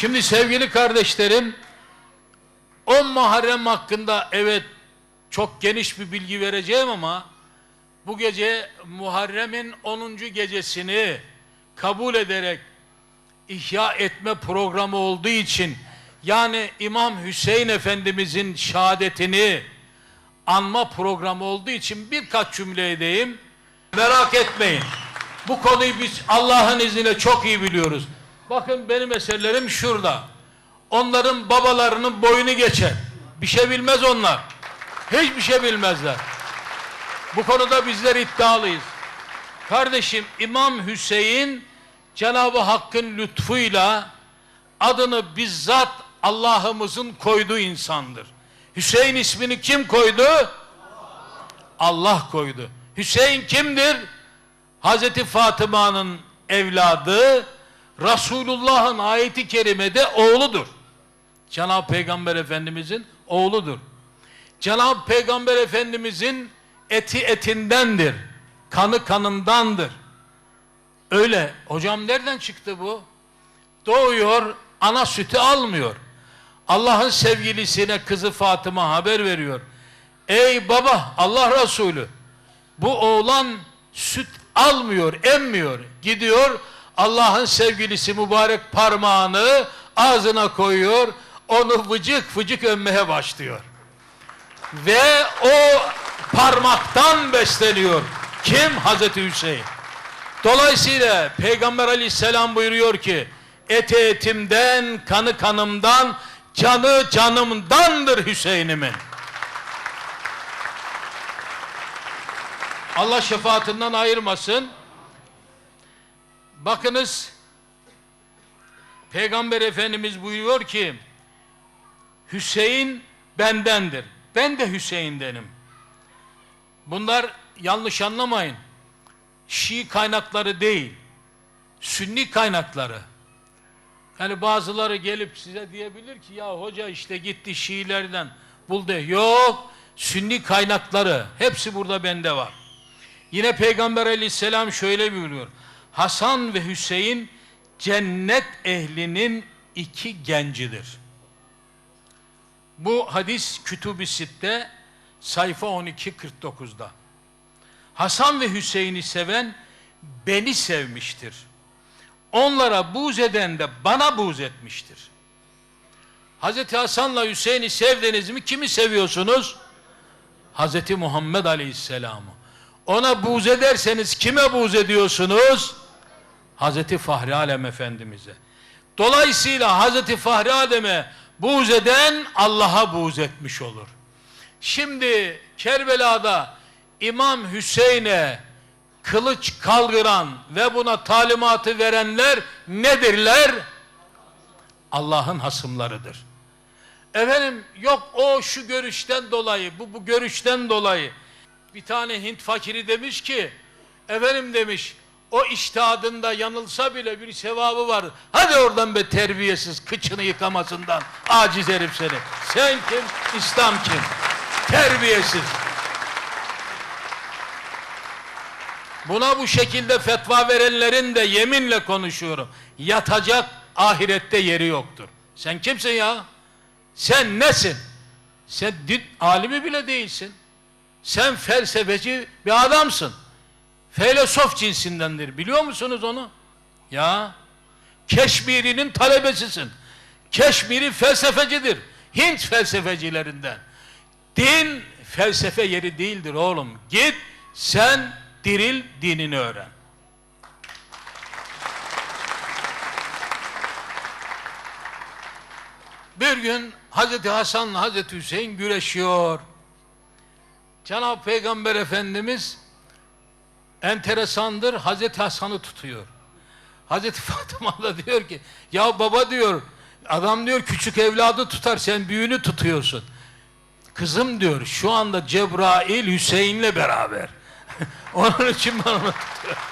Şimdi sevgili kardeşlerim 10 Muharrem hakkında evet çok geniş bir bilgi vereceğim ama bu gece Muharrem'in 10. gecesini kabul ederek ihya etme programı olduğu için yani İmam Hüseyin Efendimizin şehadetini anma programı olduğu için birkaç cümle edeyim. Merak etmeyin. Bu konuyu biz Allah'ın izniyle çok iyi biliyoruz. Bakın benim eserlerim şurada. Onların babalarının boyunu geçer. Bir şey bilmez onlar. Hiçbir şey bilmezler. Bu konuda bizler iddialıyız. Kardeşim İmam Hüseyin Cenab-ı Hakk'ın lütfuyla adını bizzat Allah'ımızın koyduğu insandır. Hüseyin ismini kim koydu? Allah koydu. Hüseyin kimdir? Hazreti Fatıma'nın evladı, Resulullah'ın ayeti kerimede oğludur. Cenab-ı Peygamber Efendimizin oğludur. Cenab-ı Peygamber Efendimizin eti etindendir. Kanı kanındandır. Öyle. Hocam nereden çıktı bu? Doğuyor, ana sütü almıyor. Allah'ın sevgilisine kızı Fatıma haber veriyor. Ey baba, Allah Resulü, bu oğlan süt almıyor, emmiyor. Gidiyor, Allah'ın sevgilisi mübarek parmağını ağzına koyuyor, onu vıcık vıcık ömmeye başlıyor. Ve o parmaktan besleniyor. Kim? Hazreti Hüseyin. Dolayısıyla Peygamber aleyhisselam buyuruyor ki eti etimden, kanı kanımdan, canı canımdandır Hüseyin'imin. Allah şefaatinden ayırmasın. Bakınız Peygamber Efendimiz buyuruyor ki Hüseyin bendendir. Ben de Hüseyin'denim. Bunlar yanlış anlamayın. Şii kaynakları değil. Sünni kaynakları. Yani bazıları gelip size diyebilir ki ya hoca işte gitti Şiilerden buldu. Yok. Sünni kaynakları. Hepsi burada bende var. Yine Peygamber aleyhisselam şöyle buyuruyor. Hasan ve Hüseyin cennet ehlinin iki gencidir. Bu hadis Kütüb-i Sitte sayfa 12-49'da. Hasan ve Hüseyin'i seven beni sevmiştir. Onlara buğz eden de bana buğz etmiştir. Hazreti Hasan'la Hüseyin'i sevdiniz mi kimi seviyorsunuz? Hazreti Muhammed Aleyhisselam'ı. Ona buğz ederseniz kime buğz ediyorsunuz? Hazreti Fahri Alem Efendimiz'e. Dolayısıyla Hazreti Fahri Adem'e buğz eden Allah'a buğz etmiş olur. Şimdi Kerbela'da İmam Hüseyin'e kılıç kaldıran ve buna talimatı verenler nedirler? Allah'ın hasımlarıdır. Efendim yok o şu görüşten dolayı, bu bu görüşten dolayı. Bir tane Hint fakiri demiş ki, efendim demiş, o iştihadında yanılsa bile bir sevabı var. Hadi oradan be terbiyesiz, kıçını yıkamasından aciz herif seni. Sen kim, İslam kim? Terbiyesiz. Buna bu şekilde fetva verenlerin de yeminle konuşuyorum. Yatacak ahirette yeri yoktur. Sen kimsin ya? Sen nesin? Sen din alimi bile değilsin. Sen felsefeci bir adamsın. Filosof cinsindendir. Biliyor musunuz onu? Ya. Keşmiri'nin talebesisin. Keşmiri felsefecidir. Hint felsefecilerinden. Din felsefe yeri değildir oğlum. Git sen diril dinini öğren. Bir gün Hazreti Hasan'la Hazreti Hüseyin güreşiyor. Cenab-ı Peygamber Efendimiz enteresandır Hazreti Hasan'ı tutuyor. Hazreti Fatıma da diyor ki ya baba diyor adam diyor küçük evladı tutar sen büyüğünü tutuyorsun. Kızım diyor şu anda Cebrail Hüseyin'le beraber. Onun için ben onu tutuyorum.